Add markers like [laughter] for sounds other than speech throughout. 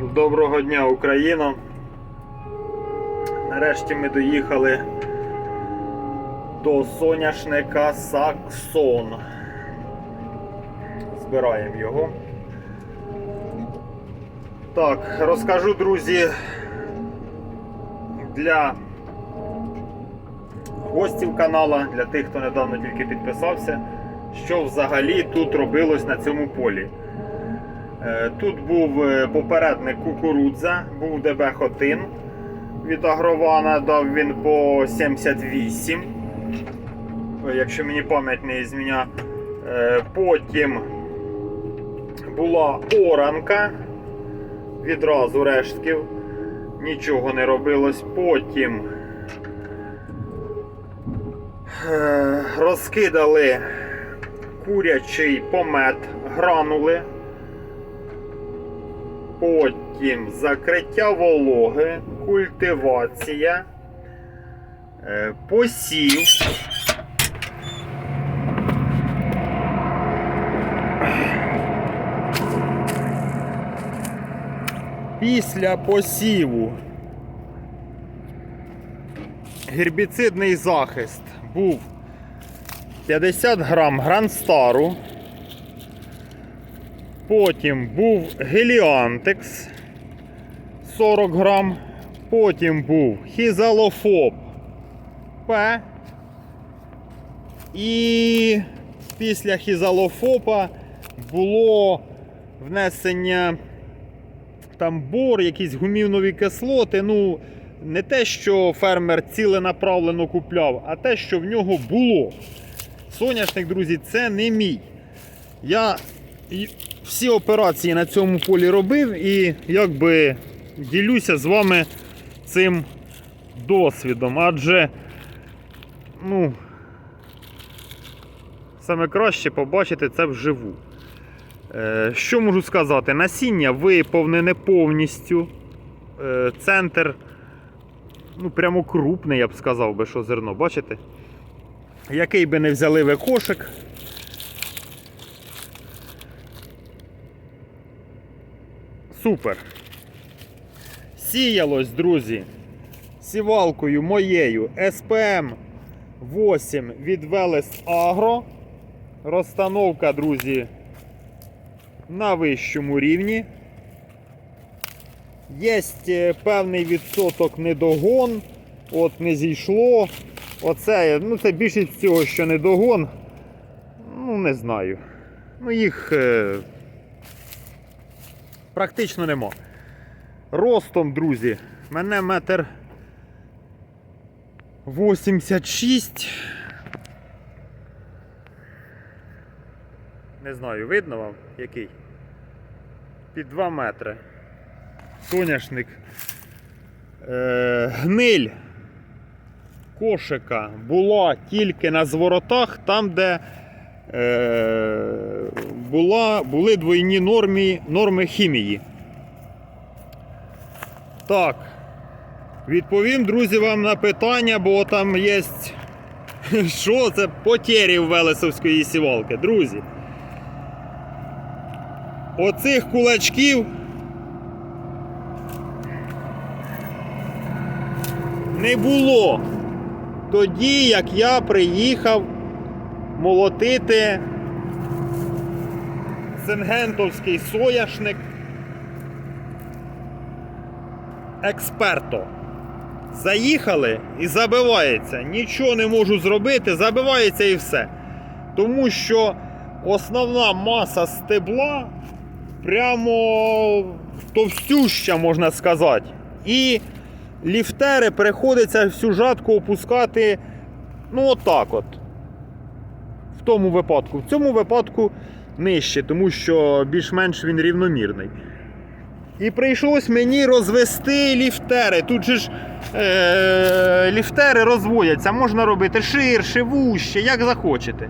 Доброго дня, Україно! Нарешті ми доїхали до соняшника Саксон. Збираємо його. Так, розкажу, друзі, для гостів канала, для тих, хто недавно тільки підписався, що взагалі тут робилось на цьому полі. Е, Тут був е, попередник кукурудза, був ДБ-1 від Агрована, дав він по 78. Е, Якщо мені пам'ять не зміня. Потім була оранка. Відразу рештків. Нічого не робилось. Потім розкидали курячий помет, гранули. Потім закриття вологи, культивація, е, посів. Після посіву гербіцидний захист був 50 грам гранстару. Потім був геліантекс 40 грам. Потім був хізалофоб П. І після хізалофопа було внесення там бор, якісь гумівнові кислоти. Ну, не те, що фермер ціленаправлено купляв, а те, що в нього було. Соняшник, друзі, це не мій. Я всі операції на цьому полі робив і якби ділюся з вами цим досвідом. Адже, ну, саме краще побачити це вживу. Е, Що можу сказати? Насіння виповнене повністю. Е, Центр, ну, прямо крупний, я б сказав би, що зерно, бачите? Який би не взяли ви кошик, Супер. Сіялось, друзі, сівалкою моєю SPM 8 від Велес Агро. Розстановка, друзі, на вищому рівні. Є певний відсоток недогон. От не зійшло. Оце, ну це більшість цього, що недогон. Ну, не знаю. Ну, їх. Практично нема. Ростом, друзі, мене метр 86. Не знаю, видно вам який? Під 2 метри. Соняшник. Е, гниль кошика була тільки на зворотах, там, де була, були двойні норми, норми хімії. Так. Відповім, друзі, вам на питання, бо там є. [laughs] Що це потері в Велесовської сівалки, друзі. Оцих кулачків не було тоді, як я приїхав молотити Сингентовський сояшник експерто. Заїхали і забивається. Нічого не можу зробити, забивається і все. Тому що основна маса стебла прямо товстюща, можна сказати. І ліфтери приходиться всю жатку опускати ну отак от. Тому випадку. В цьому випадку нижче, тому що більш-менш він рівномірний. І прийшлось мені розвести ліфтери. Тут же ж е- ліфтери розводяться, можна робити ширше, вуще, як захочете.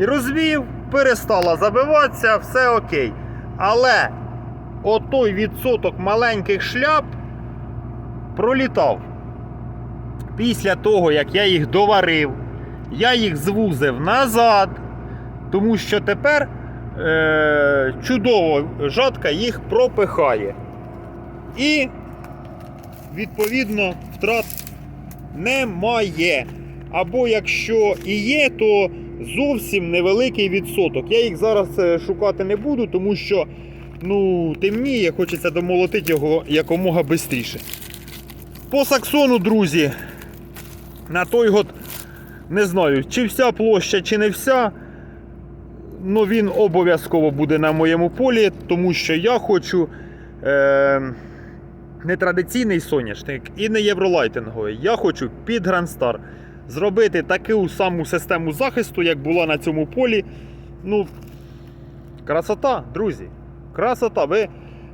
І розвів, перестала забиватися, все окей. Але отой відсоток маленьких шляп пролітав. Після того, як я їх доварив, я їх звузив назад, тому що тепер е, чудово жатка їх пропихає. І, відповідно, втрат немає. Або якщо і є, то зовсім невеликий відсоток. Я їх зараз е, шукати не буду, тому що ну, темніє, хочеться домолотити його якомога швидше. По саксону, друзі, на той год не знаю, чи вся площа, чи не вся. Ну він обов'язково буде на моєму полі, тому що я хочу е, не традиційний соняшник і не євролайтинговий. Я хочу під Star зробити таку саму систему захисту, як була на цьому полі. Ну, красота, друзі. Красота. Ви,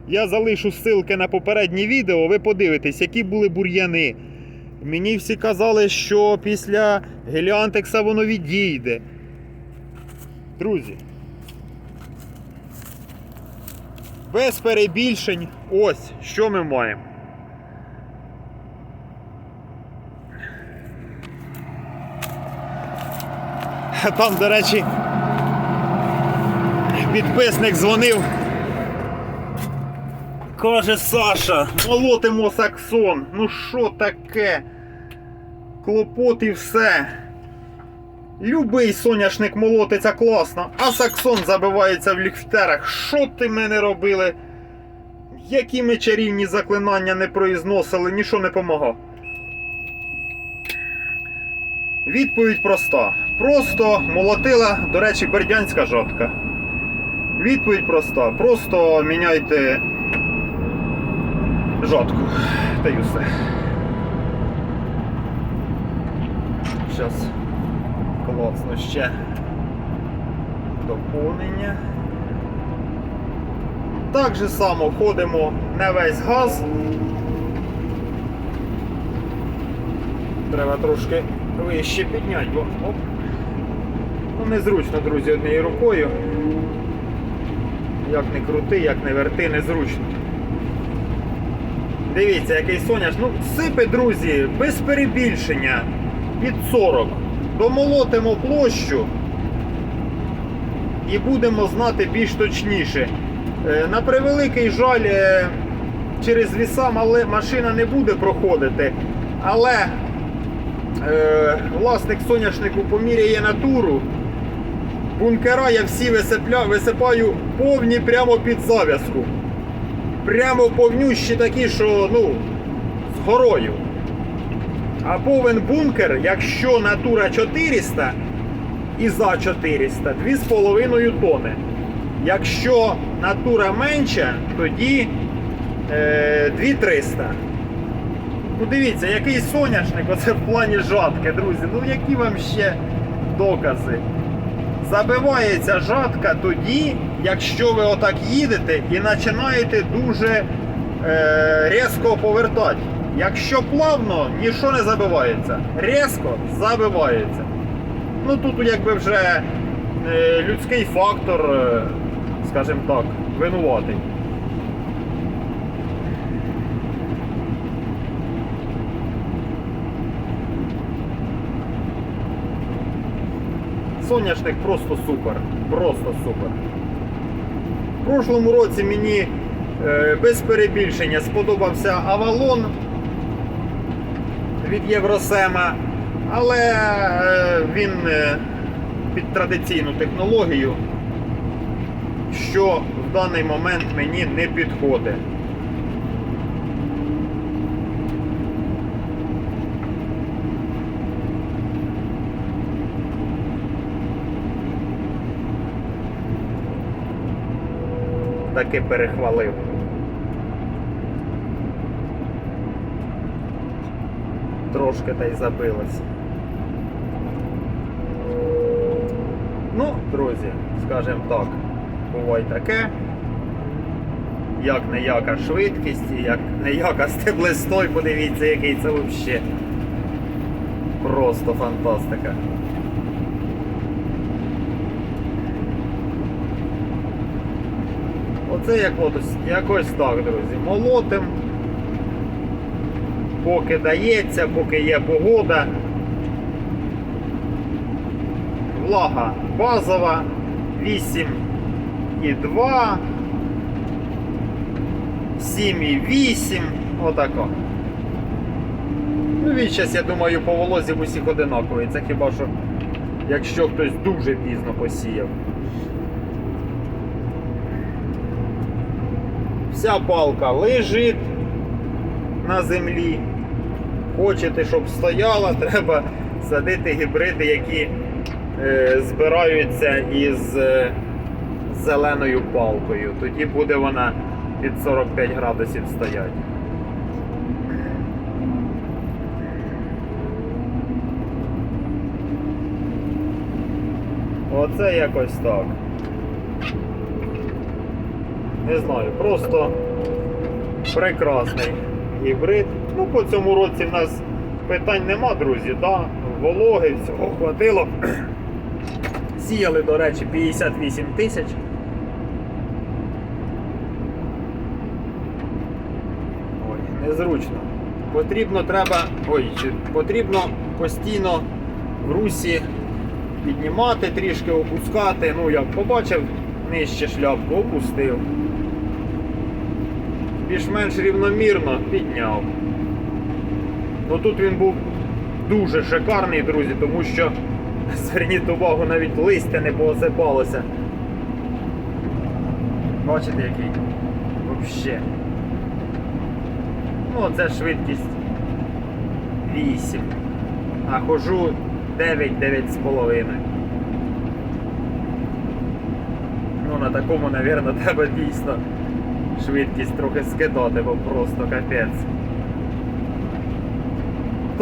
я залишу ссылки на попереднє відео, ви подивитесь, які були бур'яни. Мені всі казали, що після геліантекса воно відійде. Друзі. Без перебільшень, ось що ми маємо. Там, до речі, підписник дзвонив. Каже Саша, молотимо саксон. Ну що таке? Клопот і все. Любий соняшник молотиться класно, а саксон забивається в ліхтерах. Що ти мене робили? Які ми чарівні заклинання не произносили, нічого не помагав. Відповідь проста. Просто молотила, до речі, бердянська жатка. Відповідь проста. Просто міняйте жатку. Та й усе. Зараз класно ще доповнення. Так же само ходимо на весь газ. Треба трошки вище підняти, бо оп. Ну, незручно, друзі, однією рукою. Як не крути, як не верти, незручно. Дивіться, який соняш. Ну, сипи, друзі, без перебільшення. Під 40. Домолотимо площу і будемо знати більш точніше. Е, На превеликий жаль, е, через ліса машина не буде проходити, але е, власник соняшнику поміряє натуру. Бункера я всі висипля, висипаю повні прямо під зав'язку. Прямо повнющі такі, що ну, з горою. А повен бункер, якщо натура 400 і за 400, 2,5 тони. Якщо натура менша, тоді е, 2300. Ну дивіться, який соняшник оце в плані жатки, друзі. Ну які вам ще докази? Забивається жатка тоді, якщо ви отак їдете і починаєте дуже е, різко повертати. Якщо плавно, нічого не забивається. Різко забивається. Ну тут якби вже е, людський фактор, е, скажімо так, винуватий. Соняшник просто супер. Просто супер. В прошлому році мені е, без перебільшення сподобався Авалон від Євросема, але е, він е, під традиційну технологію, що в даний момент мені не підходить. Таки перехвалив. Трошки та й забилось. Ну, друзі, скажімо так, буває таке. Як не яка швидкість, як не яка стеблестой, подивіться, який це взагалі. Просто фантастика. Оце як якось так, друзі. Молотим. Поки дається, поки є погода. Влага базова 8 7,2, 7,8, отако. Ну зараз, я думаю, по волозі в усіх одинаковий. Це хіба що, якщо хтось дуже пізно посіяв. Вся палка лежить на землі. Хочете, щоб стояла, [laughs] треба садити гібриди, які е, збираються із е, зеленою палкою. Тоді буде вона під 45 градусів стояти. Оце якось так. Не знаю, просто прекрасний гібрид. Ну, по цьому році в нас питань нема, друзі. Да? Вологи, всього хватило. [clears throat] Сіяли, до речі, 58 тисяч. Ой, незручно. Потрібно треба. Ой, потрібно постійно в русі піднімати, трішки опускати. Ну, як побачив нижче шляпку, опустив. Більш-менш рівномірно підняв. Ну тут він був дуже шикарний, друзі, тому що [laughs] зверніть увагу, навіть листя не поосипалося. Бачите який? Вообще. Ну, це швидкість 8. А хожу 9, 9 з половиною. Ну, на такому, мабуть, [laughs] треба дійсно швидкість трохи скидати, бо просто капець.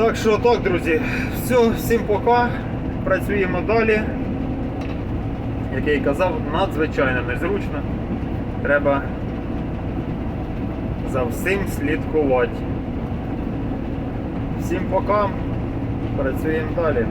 Так що так, друзі, все, всім пока. Працюємо далі. Як я і казав, надзвичайно незручно. Треба за всім слідкувати. Всім пока. Працюємо далі.